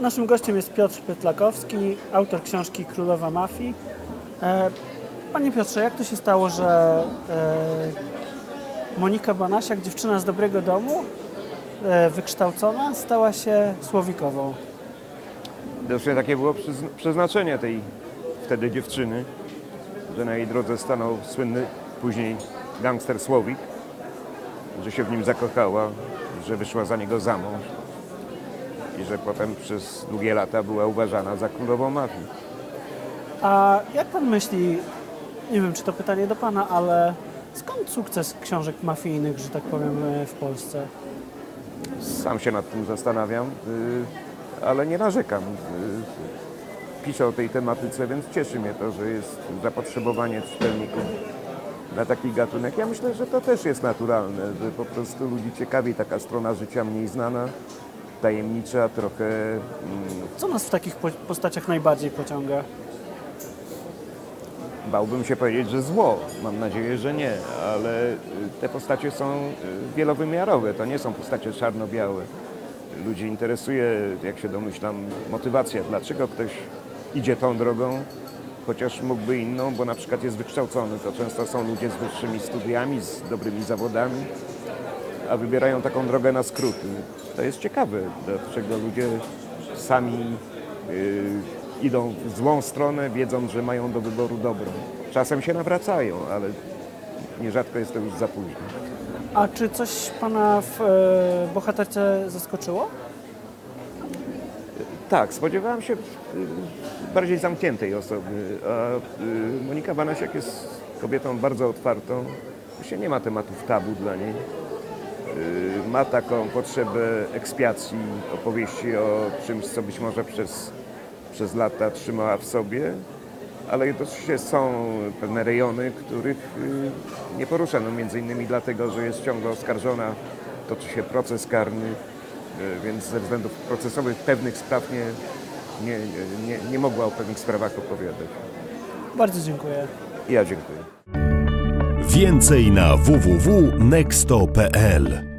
Naszym gościem jest Piotr Pytlakowski, autor książki Królowa Mafii. E, Panie Piotrze, jak to się stało, że e, Monika Banasiak, dziewczyna z dobrego domu, e, wykształcona, stała się słowikową? Widocznie takie było przeznaczenie tej wtedy dziewczyny, że na jej drodze stanął słynny później gangster Słowik, że się w nim zakochała, że wyszła za niego za mąż i że potem przez długie lata była uważana za królową mafii. A jak pan myśli, nie wiem czy to pytanie do pana, ale skąd sukces książek mafijnych, że tak powiem, e, w Polsce? Sam się nad tym zastanawiam, y, ale nie narzekam. Y, Piszę o tej tematyce, więc cieszy mnie to, że jest zapotrzebowanie czytelników na taki gatunek. Ja myślę, że to też jest naturalne, że po prostu ludzi ciekawi taka strona życia mniej znana, tajemnicza, trochę mm, Co nas w takich po- postaciach najbardziej pociąga? Bałbym się powiedzieć, że zło. Mam nadzieję, że nie, ale y, te postacie są y, wielowymiarowe. To nie są postacie czarno-białe. Ludzi interesuje, jak się domyślam, motywacja, dlaczego ktoś idzie tą drogą, chociaż mógłby inną, bo na przykład jest wykształcony. To często są ludzie z wyższymi studiami, z dobrymi zawodami, a wybierają taką drogę na skróty. To jest ciekawe, dlaczego ludzie sami y, idą w złą stronę, wiedząc, że mają do wyboru dobrą. Czasem się nawracają, ale nierzadko jest to już za późno. A czy coś pana w e, bohaterce zaskoczyło? Tak, spodziewałem się y, bardziej zamkniętej osoby, a y, Monika Banasiak jest kobietą bardzo otwartą. Myślę, nie ma tematów tabu dla niej. Y, Ma taką potrzebę ekspiacji, opowieści o czymś, co być może przez, przez lata trzymała w sobie, ale oczywiście są pewne rejony, których y, nie poruszano, między innymi dlatego, że jest ciągle oskarżona, toczy się proces karny, y, więc ze względów procesowych pewnych spraw nie, nie, nie, nie mogła o pewnych sprawach opowiadać. Bardzo dziękuję. Ja dziękuję. Więcej na www.nexto.pl